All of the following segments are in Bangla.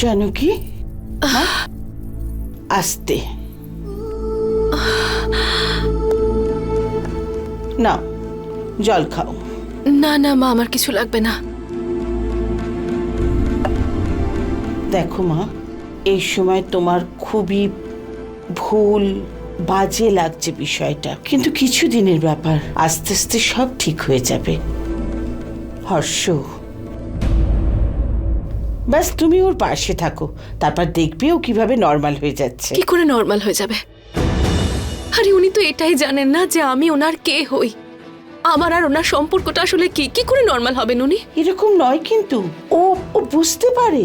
জানকি? আস্তে। না জল খাও। না না মা আমার কিছু লাগবে না। দেখো মা এই সময় তোমার খুবই ভুল বাজে লাগছে বিষয়টা। কিন্তু কিছু দিনের ব্যাপার আস্তে আস্তে সব ঠিক হয়ে যাবে। হর্ষ ব্যাস তুমি ওর পাশে থাকো। তারপর দেখবে ও কীভাবে নর্মাল হয়ে যাচ্ছে। কি করে নর্মাল হয়ে যাবে? আরে উনি তো এটাই জানেন না যে আমি ওনার কে হই। আমার আর ওনার সম্পর্কটা আসলে কি? কি করে নর্মাল হবেন উনি? এরকম নয় কিন্তু। ও ও বুঝতে পারে।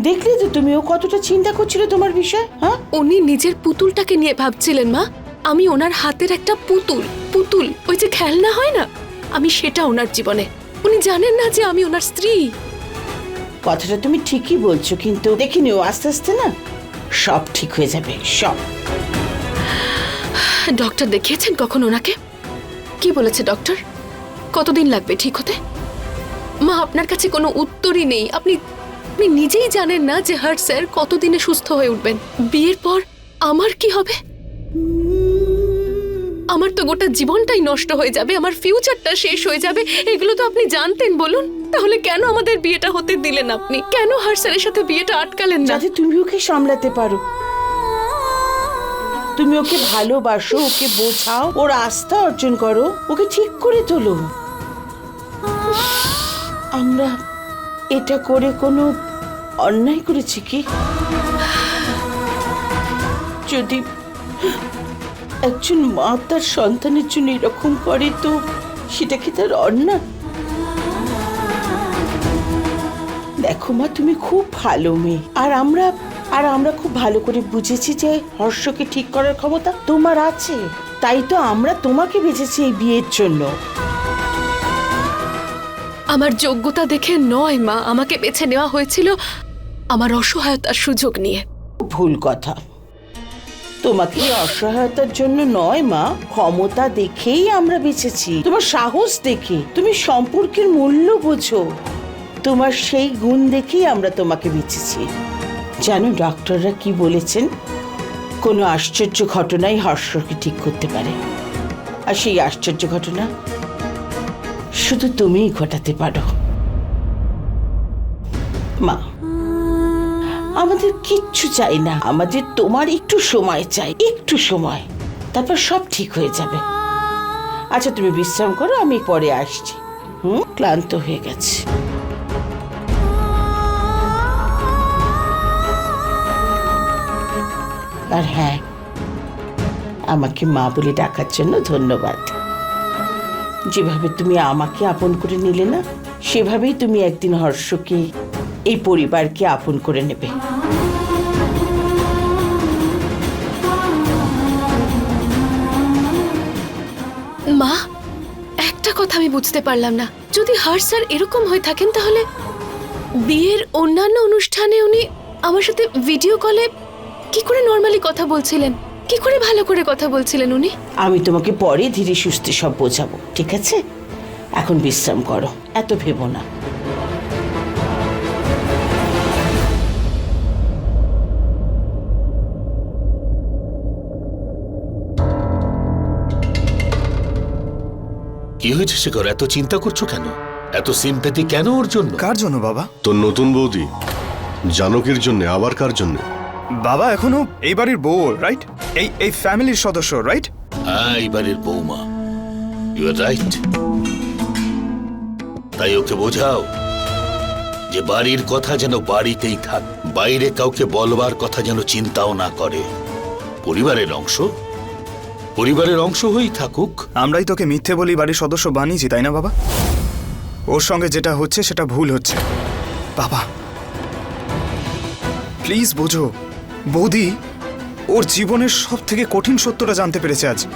দেখলে তো তুমি ও কতটা চিন্তা করছিল তোমার বিষয় হ্যাঁ? উনি নিজের পুতুলটাকে নিয়ে ভাবছিলেন মা। আমি ওনার হাতের একটা পুতুল পুতুল। ওই যে খেলনা হয় না? আমি সেটা ওনার জীবনে। উনি জানেন না যে আমি ওনার স্ত্রী। কথাটা তুমি ঠিকই বলছো, কিন্তু দেখিনি ও আস্তে আস্তে না সব ঠিক হয়ে যাবে, সব। ডক্টর দেখিয়েছেন কখন ওনাকে? কি বলেছে ডক্টর? কতদিন লাগবে ঠিক হতে? মা, আপনার কাছে কোনো উত্তরই নেই। আপনি আপনি নিজেই জানেন না যে হার্ট স্যার কতদিনে সুস্থ হয়ে উঠবেন। বিয়ের পর আমার কি হবে? আমার তো গোটা জীবনটাই নষ্ট হয়ে যাবে, আমার ফিউচারটা শেষ হয়ে যাবে, এগুলো তো আপনি জানতেন, বলুন। তাহলে কেন আমাদের বিয়েটা হতে দিলেন আপনি? কেন হার্ট স্যারের সাথে বিয়েটা আটকালেন না? যাতে তুমি ওকে সামলাতে পারো। তুমি ওকে ভালোবাসো, ওকে বোঝাও, ওর আস্থা অর্জন করো, ওকে ঠিক করে তোলো। আমরা এটা করে কোনো অন্যায় করেছি কি? যদি একজন মা তার সন্তানের জন্য এরকম করে, তো সেটা কি তার অন্যায়? দেখো মা তুমি খুব ভালো মেয়ে। আর আমরা আর আমরা খুব ভালো করে বুঝেছি যে হর্ষকে ঠিক করার ক্ষমতা তোমার আছে। তাই তো আমরা তোমাকে বেঁচেছি এই বিয়ের জন্য। আমার যোগ্যতা দেখে নয় মা আমাকে বেছে নেওয়া হয়েছিল আমার অসহায়তার সুযোগ নিয়ে। ভুল কথা। তোমাকে অসহায়তার জন্য নয় মা ক্ষমতা দেখেই আমরা বেঁচেছি। তোমার সাহস দেখে। তুমি সম্পর্কের মূল্য বোঝো। তোমার সেই গুণ দেখেই আমরা তোমাকে বেঁচেছি। জানো ডক্টররা কি বলেছেন? কোনো আশ্চর্য ঘটনাই হর্ষকে ঠিক করতে পারে। আর সেই আশ্চর্য ঘটনা শুধু তুমিই ঘটাতে পারো। মা, আমাদের কিচ্ছু চাই না। আমাদের তোমার একটু সময় চাই, একটু সময়। তারপর সব ঠিক হয়ে যাবে। আচ্ছা তুমি বিশ্রাম করো, আমি পরে আসছি। হুম? ক্লান্ত হয়ে গেছে। আর হ্যাঁ আমাকে মা বলে ডাকার জন্য ধন্যবাদ। যেভাবে তুমি আমাকে আপন করে নিলে না, সেভাবেই তুমি একদিন হর্ষকে এই পরিবারকে আপন করে নেবে। মা, একটা কথা আমি বুঝতে পারলাম না। যদি হার স্যার এরকম হয়ে থাকেন তাহলে বিয়ের অন্যান্য অনুষ্ঠানে উনি আমার সাথে ভিডিও কলে কি করে নর্মালি কথা বলছিলেন? কি করে ভালো করে কথা বলছিলেন উনি? আমি তোমাকে পরে ধীরে সুস্থে সব বোঝাবো ঠিক আছে? এখন বিশ্রাম করো এত ভেবো না। কি হয়েছে শেখর? এত চিন্তা করছ কেন? এত সিম্পেথি কেন ওর জন্য? কার জন্য বাবা? তোর নতুন বৌদি। জানকীর জন্য আবার কার জন্য? বাবা এখনও এই বাড়ির বউ রাইট এই এই ফ্যামিলির সদস্য রাইট হ্যাঁ এই বাড়ির বৌমা ইউ আর রাইট তাই ওকে বোঝাও যে বাড়ির কথা যেন বাড়িতেই থাক বাইরে কাউকে বলবার কথা যেন চিন্তাও না করে। পরিবারের অংশ? পরিবারের অংশ হয়েই থাকুক। আমরাই তোকে মিথ্যে বলি বাড়ির সদস্য বানিয়েছি তাই না বাবা? ওর সঙ্গে যেটা হচ্ছে সেটা ভুল হচ্ছে। বাবা প্লিজ বোঝো। বৌদি ওর জীবনের সব থেকে কঠিন সত্যটা জানতে পেরেছে আজ।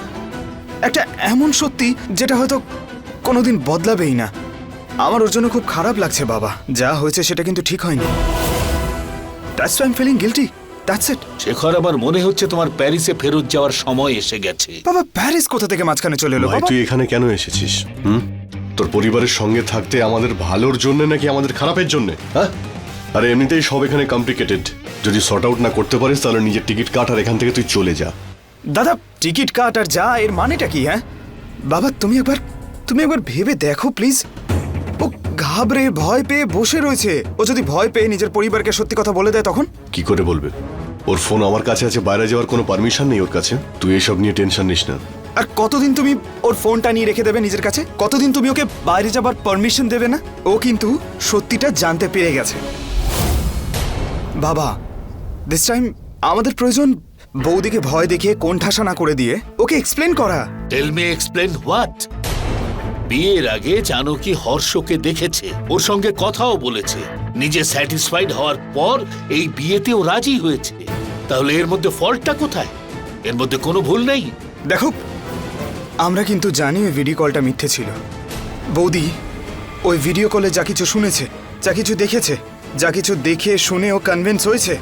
একটা এমন সত্যি যেটা হয়তো কোনোদিন বদলাবেই না। আমার ওর জন্য খুব খারাপ লাগছে বাবা। যা হয়েছে সেটা কিন্তু ঠিক হয়নি। That's I am feeling guilty that's it Shekhar আমার মনে হচ্ছে তোমার প্যারিসে ফেরত যাওয়ার সময় এসে গেছে। বাবা প্যারিস কোথা থেকে মাঝখানে চলে এলো? ভাই বাবা। তুই এখানে কেন এসেছিস হুম? তোর পরিবারের সঙ্গে থাকতে আমাদের ভালোর জন্য নাকি আমাদের খারাপের জন্য হ্যাঁ? আরে এমনিতেই সব এখানে কমপ্লিকেটেড যদি শর্ট আউট না করতে পারিস তাহলে নিজের টিকিট কাট আর এখান থেকে তুই চলে যা। দাদা টিকিট কাট আর যা এর মানেটা কি হ্যাঁ? বাবা তুমি একবার তুমি একবার ভেবে দেখো প্লিজ ও ঘাবড়ে ভয় পেয়ে বসে রয়েছে। ও যদি ভয় পেয়ে নিজের পরিবারকে সত্যি কথা বলে দেয় তখন? কি করে বলবে? ওর ফোন আমার কাছে আছে বাইরে যাওয়ার কোনো পারমিশন নেই ওর কাছে। তুই এসব নিয়ে টেনশন নিস না। আর কতদিন তুমি ওর ফোনটা নিয়ে রেখে দেবে নিজের কাছে? কতদিন তুমি ওকে বাইরে যাবার পারমিশন দেবে না? ও কিন্তু সত্যিটা জানতে পেরে গেছে। বাবা দিস টাইম আমাদের প্রয়োজন বৌদিকে ভয় দেখিয়ে কোণঠাসা না করে দিয়ে ওকে এক্সপ্লেন করা। টেল মি এক্সপ্লেন হোয়াট বিয়ের আগে জানকী হর্ষকে দেখেছে ওর সঙ্গে কথাও বলেছে। নিজে স্যাটিসফাইড হওয়ার পর এই বিয়েতেও রাজি হয়েছে। তাহলে এর মধ্যে ফল্টটা কোথায়? এর মধ্যে কোনো ভুল নেই। দেখো আমরা কিন্তু জানি ওই ভিডিও কলটা মিথ্যে ছিল। বৌদি ওই ভিডিও কলে যা কিছু শুনেছে যা কিছু দেখেছে যা কিছু দেখে শুনে ও কনভিন্স হয়েছে।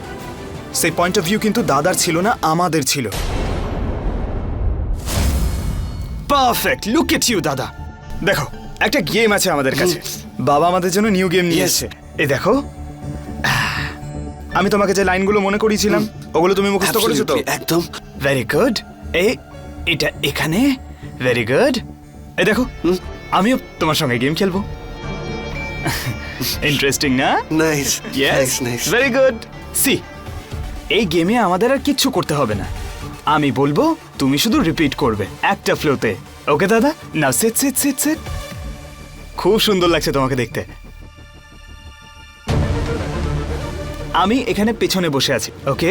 সেই পয়েন্ট অফ ভিউ কিন্তু দাদার ছিল না আমাদের ছিল। পারফেক্ট লুক এট ইউ দাদা। দেখো একটা গেম আছে আমাদের কাছে। বাবা আমাদের জন্য নিউ গেম নিয়ে এসেছে। এই দেখো। আমি তোমাকে যে লাইনগুলো মনে করিয়েছিলাম ওগুলো তুমি মুখস্থ করেছ তো? একদম। ভেরি গুড এ এটা এখানে? ভেরি গুড এই দেখো আমিও তোমার সঙ্গে গেম খেলব। ইন্টারেস্টিং না nice yes nice very good see এই গেমে আমাদের আর কিচ্ছু করতে হবে না। আমি বলব তুমি শুধু রিপিট করবে একটা ফ্লোতে ওকে দাদা? না সেট সেট সেট সেট খুব সুন্দর লাগছে তোমাকে দেখতে। আমি এখানে পেছনে বসে আছি ওকে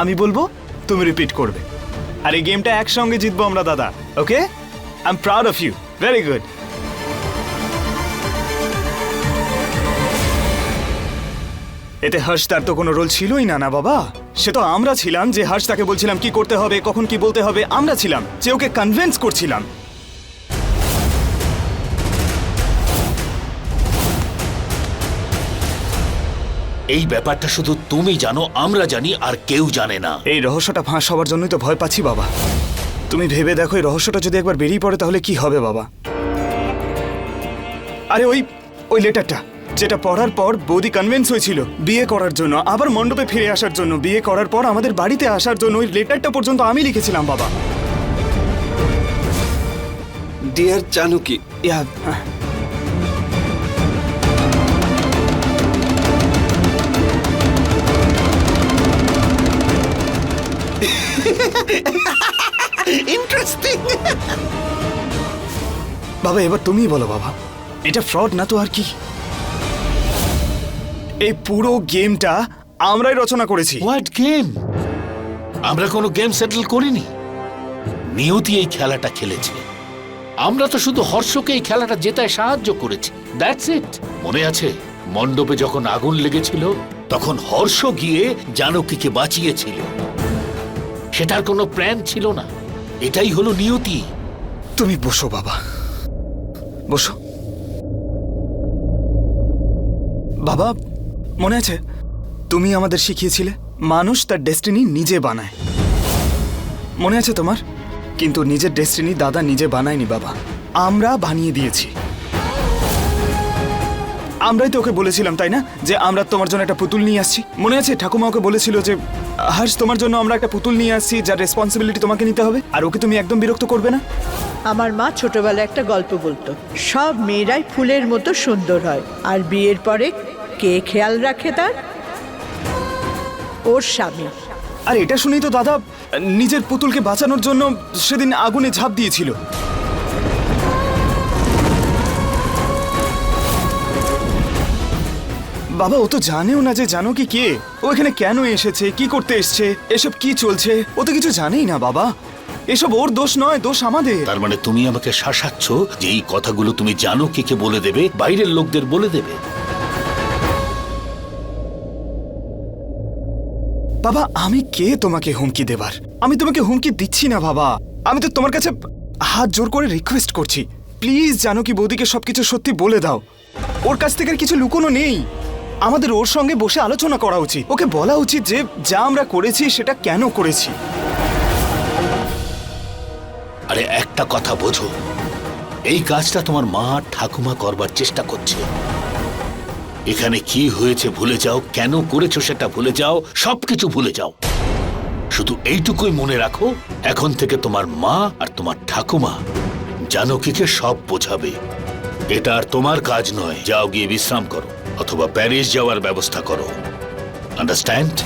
আমি বলব তুমি রিপিট করবে। আর এই গেমটা একসঙ্গে জিতবো আমরা দাদা okay I am proud of you very good এতে হর্ষ তার তো কোনো রোল ছিলই না না বাবা? সে তো আমরা ছিলাম যে হর্ষ তাকে বলছিলাম কি করতে হবে কখন কি বলতে হবে আমরা ছিলাম যে ওকে কনভিন্স করছিলাম। এই ব্যাপারটা শুধু তুমি জানো আমরা জানি আর কেউ জানে না। এই রহস্যটা ফাঁস হওয়ার জন্যই তো ভয় পাচ্ছি বাবা। তুমি ভেবে দেখো এই রহস্যটা যদি একবার বেরিয়ে পড়ে তাহলে কি হবে বাবা? আরে ওই ওই লেটারটা। যেটা পড়ার পর বৌদি কনভিন্স হয়েছিল। বিয়ে করার জন্য আবার মণ্ডপে ফিরে আসার জন্য। বিয়ে করার পর আমাদের বাড়িতে আসার জন্য ওই লেটারটা পর্যন্ত আমি লিখেছিলাম বাবা। ডিয়ার জানুকি ইয়া ইন্টারেস্টিং বাবা এবার তুমিই বলো বাবা। এটা ফ্রড না তো আর কি? এই পুরো গেমটা আমরাই রচনা করেছি। হোয়াট গেম আমরা কোনো গেম সেটেল করিনি। নিয়তি এই খেলাটা খেলেছে। আমরা তো শুধু হর্ষকে এই খেলাটা জেতায় সাহায্য করেছি। দ্যাটস ইট মনে আছে মণ্ডপে যখন আগুন লেগেছিল তখন হর্ষ গিয়ে জানকীকে বাঁচিয়েছিল। সেটার কোনো প্ল্যান ছিল না। এটাই হলো নিয়তি। তুমি বসো বাবা। বসো। বাবা মনে আছে? তুমি আমাদের শিখিয়েছিলে, মানুষ তার ডেস্টিনি নিজে বানায়। মনে আছে তোমার? কিন্তু নিজের ডেস্টিনি দাদা নিজে বানায়নি বাবা। আমরা বানিয়ে দিয়েছি। আমরাই তো ওকে বলেছিলাম, তাই না? যে আমরা তোমার জন্য একটা পুতুল নিয়ে আসছি। মনে আছে? ঠাকুমা ওকে বলেছিল যে, হর্ষ, তোমার জন্য আমরা একটা পুতুল নিয়ে আসছি, যার রেসপন্সিবিলিটি তোমাকে নিতে হবে, আর ওকে তুমি একদম বিরক্ত করবে না? আমার মা ছোটবেলায় একটা গল্প বলতো, সব মেয়েরাই ফুলের মতো সুন্দর হয়, আর বিয়ের পরে কে খেয়াল রাখে তার? ওর স্বামী। আর এটা শুনেই তো দাদা নিজের পুতুলকে বাঁচানোর জন্য সেদিন আগুনে ঝাঁপ দিয়েছিল। বাবা ও তো জানেও না যে জানো কি কে। ও এখানে কেন এসেছে কি করতে এসছে এসব কি চলছে ও তো কিছু জানেই না বাবা। এসব ওর দোষ নয় দোষ আমাদের। তার মানে তুমি আমাকে শাসাচ্ছ যে এই কথাগুলো তুমি জানো কে কে বলে দেবে বাইরের লোকদের বলে দেবে। বাবা, আমি কে তোমাকে হুমকি দেবার? আমি তোমাকে হুমকি দিচ্ছি না, বাবা। আমি তো তোমার কাছে হাত জোর করে রিকোয়েস্ট করছি। প্লিজ জানো কি বৌদিকে সবকিছু সত্যি বলে দাও। ওর কাছ থেকে কিছু লুকোনো নেই। আমাদের ওর সঙ্গে বসে আলোচনা করা উচিত। ওকে বলা উচিত যে, যা আমরা করেছি, সেটা কেন করেছি। আরে, একটা কথা বোঝো। এই কাজটা তোমার মা ঠাকুমা করবার চেষ্টা করছে। এখানে কি হয়েছে ভুলে যাও, কেন করেছ সেটা ভুলে যাও, সবকিছু ভুলে যাও। শুধু এইটুকুই মনে রাখো, এখন থেকে তোমার মা আর তোমার ঠাকুমা জানকীকে সব বোঝাবে। এটা আর তোমার কাজ নয়, যাও গিয়ে বিশ্রাম করো, অথবা প্যারিস যাওয়ার ব্যবস্থা করো। আন্ডারস্ট্যান্ড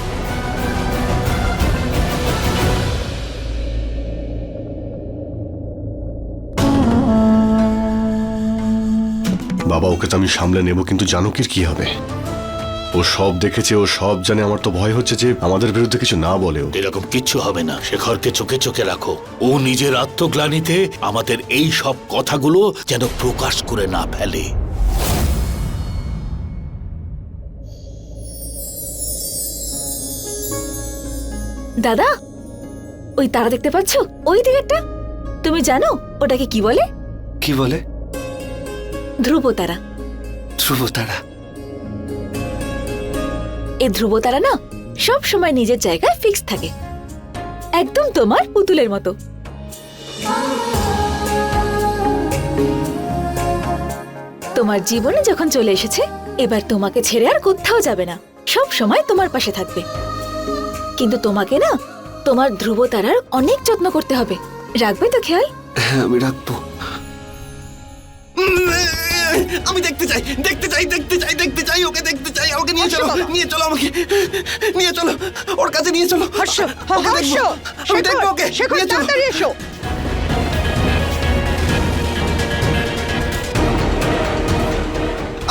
ওকে তো আমি সামলে নেব কিন্তু জানকীর কি হবে? ও সব দেখেছে ও সব জানে। আমার তো ভয় হচ্ছে যে আমাদের বিরুদ্ধে কিছু না বলেও। এরকম কিচ্ছু হবে না। শেখরকে চোখে চোখে রাখো। ও নিজের আত্মগ্লানিতে আমাদের এই সব কথাগুলো যেন প্রকাশ করে না ফেলে। দাদা ওই তারা দেখতে পাচ্ছ? ওই দিকেরটা? তুমি জানো ওটাকে কি বলে? কি বলে? ধ্রুব তারা। ধ্রুব তারা এই ধ্রুব না সব সময় নিজের জায়গায় ফিক্স থাকে। একদম তোমার পুতুলের মতো। তোমার জীবনে যখন চলে এসেছে এবার তোমাকে ছেড়ে আর কোথাও যাবে না। সব সময় তোমার পাশে থাকবে। কিন্তু তোমাকে না তোমার ধ্রুব তারার অনেক যত্ন করতে হবে। রাখবে তো খেয়াল? হ্যাঁ আমি রাখব। আমি দেখতে চাই দেখতে চাই দেখতে চাই দেখতে চাই ওকে দেখতে চাই আমাকে নিয়ে চলো নিয়ে চলো আমাকে নিয়ে চলো ওর কাছে নিয়ে চলো। হর্ষ হর্ষ আমি দেখব ওকে নিয়ে চলো। এসো।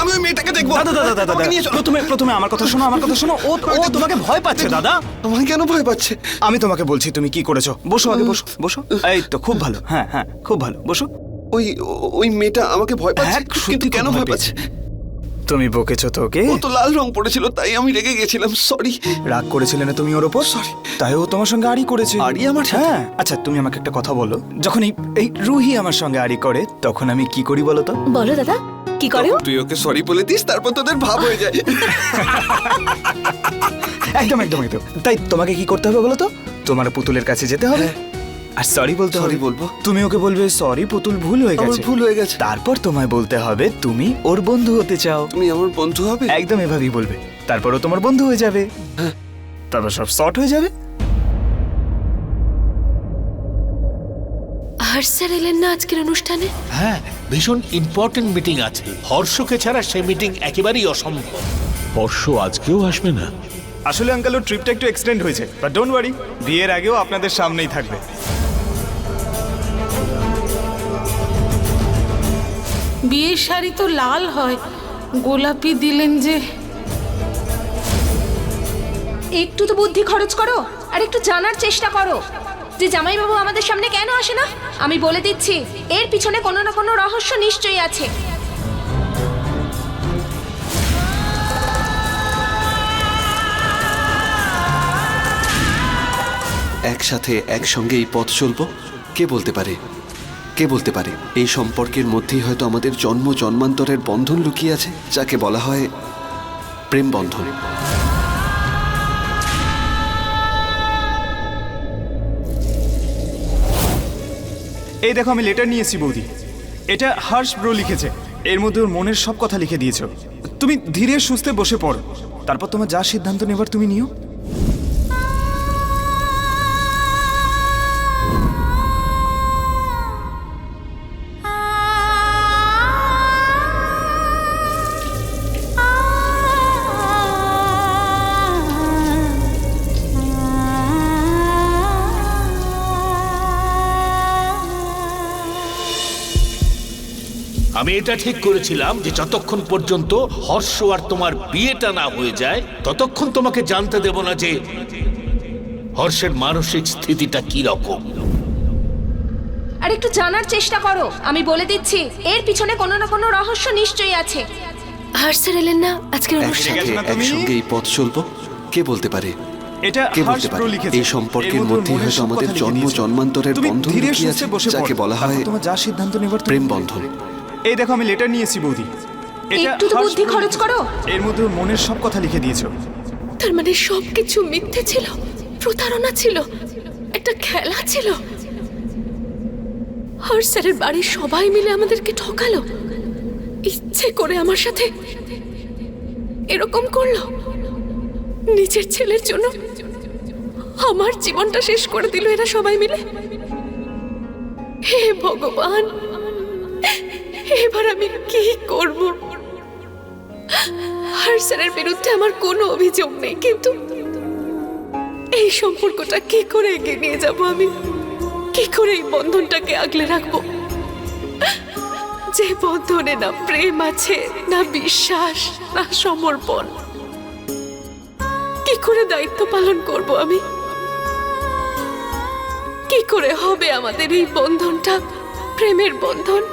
আমি ওই মেয়েটাকে দেখব। দাদা দাদা দাদা চলো। প্রথমে প্রথমে আমার কথা শোনো আমার কথা শোনো ও ও তোমাকে ভয় পাচ্ছে দাদা। আমাকে কেন ভয় পাচ্ছে? আমি তোমাকে বলছি তুমি কি করেছ? বসো আগে বসো বসো। এই তো খুব ভালো। হ্যাঁ হ্যাঁ খুব ভালো। বসো। ওই ওই মেয়েটা আমাকে ভয় পাচ্ছে? হ্যাঁ, সত্যি কিন্তু খুব কেন ভয় ভয় পাচ্ছে? তুমি বকেছো তো ওকে? ও তো লাল রং পড়েছিল তাই আমি রেগে গেছিলাম সরি রাগ করেছিলে না তুমি ওর ওপর? Sorry. তাই ও তোমার সঙ্গে আড়ি করেছে। আড়ি আমার সাথে? হ্যাঁ। আচ্ছা তুমি আমাকে একটা কথা বলো। যখন এই এই রুহি আমার সঙ্গে আড়ি করে তখন আমি কি করি বলো তো? বলো দাদা কি করে ও? তুই ওকে সরি বলে দিস তারপর তোদের ভাব হয়ে যায়। একদম একদম একদম। তাই তোমাকে কি করতে হবে বলো তো? তোমার পুতুলের কাছে যেতে হবে? আর সরি বলতে হবে। Sorry বলব। তুমি ওকে বলবে সরি পুতুল ভুল হয়ে আমার গেছে। ভুল হয়ে গেছে। তারপর তোমায় বলতে হবে তুমি ওর বন্ধু হতে চাও। তুমি আমার বন্ধু হবে? একদম এভাবেই বলবে। তারপর ও তোমার বন্ধু হয়ে যাবে। তারপর সব শর্ট হয়ে যাবে। হর্ষ স্যার এলেন না আজকের অনুষ্ঠানে? হ্যাঁ ভীষণ ইম্পর্টেন্ট মিটিং আছে। হর্ষকে ছাড়া সেই মিটিং একেবারেই অসম্ভব। হর্ষ আজকেও আসবে না? আসলে আঙ্কেল ওর ট্রিপটা একটু এক্সটেন্ড হয়েছে বাট ডোন্ট ওয়ারি বিয়ের আগেও আপনাদের সামনেই থাকবে। বিয়ের শাড়ি তো লাল হয়। গোলাপি দিলেন যে। একটু তো বুদ্ধি খরচ করো আর একটু জানার চেষ্টা করো। যে জামাইবাবু আমাদের সামনে কেন আসে না? আমি বলে দিচ্ছি এর পিছনে কোনো না কোনো রহস্য নিশ্চয়ই আছে। একসাথে একসঙ্গে এই পথ চলবো কে বলতে পারে? কে বলতে পারে? এই সম্পর্কের মধ্যেই হয়তো আমাদের জন্ম জন্মান্তরের বন্ধন লুকিয়ে আছে, যাকে বলা হয় প্রেম বন্ধন। এই দেখো, আমি লেটার নিয়েছি বৌদি। এটা হর্ষ ব্রো লিখেছে। এর মধ্যে ওর মনের সব কথা লিখে দিয়েছ। তুমি ধীরে সুস্থে বসে পড়ো। তারপর তোমার যা সিদ্ধান্ত নেবার তুমি নিও। আমি এটা ঠিক করেছিলাম যে যতক্ষণ পর্যন্ত হর্ষ আর তোমার বিয়েটা না হয়ে যায় ততক্ষণ তোমাকে জানতে দেব না যে হর্ষের মানসিক স্থিতিটা কি রকম। আর একটু জানার চেষ্টা করো আমি বলে দিচ্ছি এর পিছনে কোনো না কোনো রহস্য নিশ্চয়ই আছে। হর্ষ স্যার এলেন না আজকের অনুষ্ঠানে? একসঙ্গে এই পথ চলবো। কে বলতে পারে? এটা কে বলতে পারে? এই সম্পর্কের মধ্যে হয়তো আমাদের জন্ম জন্মান্তরের বন্ধন ধীরে লুকিয়ে আছে বসে যাকে বলা হয় তোমার যা সিদ্ধান্ত নেবার প্রেম। বন্ধন। এই দেখো আমি লেটার নিয়েছি বৌদি। এটা একটু তো হর্ষ বুদ্ধি খরচ করো। এর মধ্যে ওর মনের সব কথা লিখে দিয়েছ। তার মানে সবকিছু মিথ্যে ছিল প্রতারণা ছিল একটা খেলা ছিল। হর্ষ স্যারের বাড়ির সবাই মিলে আমাদেরকে ঠকালো। ইচ্ছে করে আমার সাথে এরকম করল। নিজের ছেলের জন্য আমার জীবনটা শেষ করে দিল এরা সবাই মিলে। হে ভগবান! এবার আমি কি করব? হারসানের বিরুদ্ধে আমার কোনো অভিযোগ নেই, কিন্তু এই সম্পর্কটা কি করে এগিয়ে নিয়ে যাব আমি? কি করে এই বন্ধনটাকে আগলে রাখব? যে বন্ধনে না প্রেম আছে, না বিশ্বাস, না সমর্পণ, কি করে দায়িত্ব পালন করব আমি? কি করে হবে আমাদের এই বন্ধনটা, প্রেমের বন্ধন?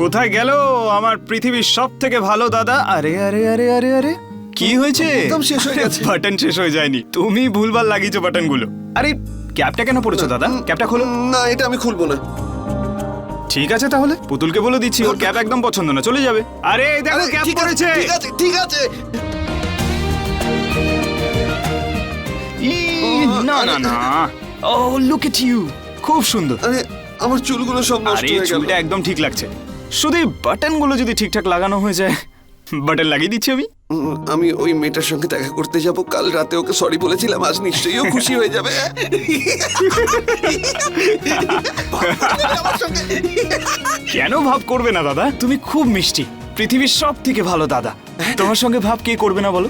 কোথায় গেল আমার পৃথিবীর সব থেকে ভালো দাদা? আরে আরে আরে আরে আরে। কি হয়েছে? একদম শেষ হয়ে গেছে। বাটন শেষ হয়ে যায়নি। তুমি ভুলভাল লাগিয়েছো বাটনগুলো আরে ক্যাপটা কেন পড়েছো দাদা? ক্যাপটা খোলো। না এটা আমি খুলবো না। ঠিক আছে তাহলে? পুতুলকে বলে দিচ্ছি ওর ক্যাপ একদম পছন্দ না চলে যাবে। আরে দেখো ক্যাপ পড়েছে। ঠিক আছে ঠিক আছে। ই, না না না। ও লুক এট ইউ খুব সুন্দর। আরে আমার চুলগুলো সব নষ্ট হয়ে গেল। চুলটা একদম ঠিক লাগছে। শুধু বাটনগুলো যদি ঠিকঠাক লাগানো হয়ে যায় বাটন লাগিয়ে দিচ্ছি আমি। আমি ওই মেয়েটার সঙ্গে দেখা করতে যাব কাল রাতে ওকে সরি বলেছিলাম আজ নিশ্চয়ই ও খুশি হয়ে যাবে। কেন ভাব করবে না দাদা? তুমি খুব মিষ্টি। পৃথিবীর সব থেকে ভালো দাদা। তোমার সঙ্গে ভাব কে করবে না বলো?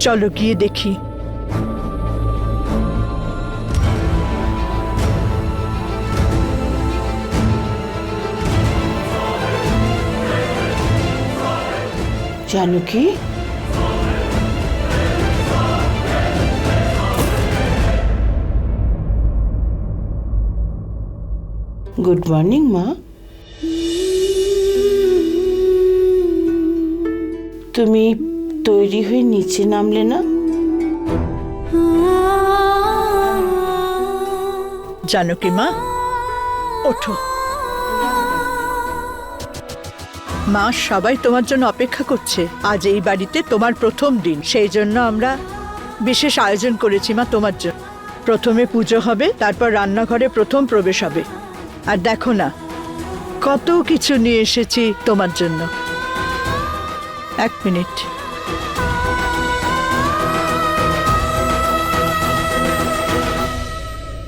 চলো গিয়ে দেখি। জানো কি গুড মর্নিং মা তুমি তৈরি হয়ে নিচে নামলে না? জানকী মা ওঠো। মা সবাই তোমার জন্য অপেক্ষা করছে। আজ এই বাড়িতে তোমার প্রথম দিন। সেই জন্য আমরা বিশেষ আয়োজন করেছি মা তোমার জন্য। প্রথমে পুজো হবে, তারপর রান্নাঘরে প্রথম প্রবেশ হবে। আর দেখো না, কত কিছু নিয়ে এসেছি তোমার জন্য। এক মিনিট।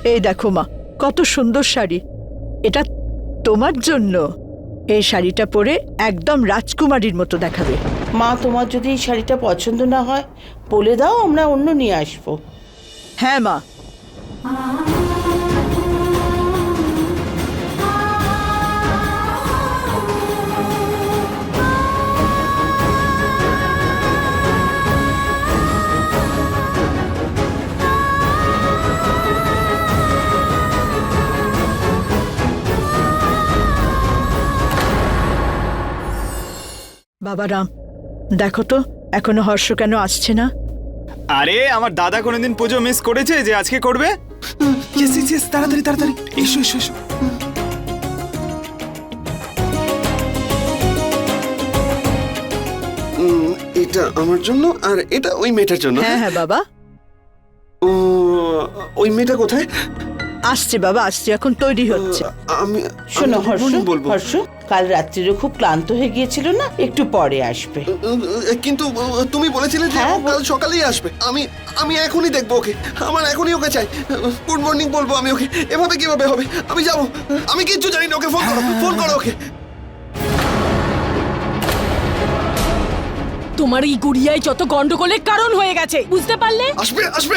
এই দেখো মা, কত সুন্দর শাড়ি। এটা তোমার জন্য। এই শাড়িটা পরে একদম রাজকুমারীর মতো দেখাবে। মা তোমার যদি এই শাড়িটা পছন্দ না হয় বলে দাও আমরা অন্য নিয়ে আসব। হ্যাঁ মা। বাবা রাম দেখো তো এখনও হর্ষ কেন আসছে না? আরে আমার দাদা কোনোদিন পুজো মিস করেছে যে আজকে করবে? তাড়াতাড়ি তাড়াতাড়ি এসো এসো এসো। এটা আমার জন্য আর এটা ওই মেয়েটার জন্য হ্যাঁ? হ্যাঁ বাবা। ও, ওই মেয়েটা কোথায়? আসছে বাবা আসছে এখন তৈরি হচ্ছে। আমি শোনো হর্ষ বলব। হর্ষ কাল রাত্রিরে খুব ক্লান্ত হয়ে গিয়েছিল না? একটু পরে আসবে। কিন্তু তুমি বলেছিলে যে হ্যাঁ, কাল সকালেই আসবে। আমি আমি এখনই দেখব ওকে। আমার এখনই ওকে চাই। গুড মর্নিং বলব আমি ওকে। এভাবে কীভাবে হবে? আমি যাব। আমি কিচ্ছু জানি না ওকে। ফোন করো ফোন করো ওকে। তোমার এই গুড়িয়ায় যত গন্ডগোলের কারণ হয়ে গেছে বুঝতে পারলে? আসবে আসবে।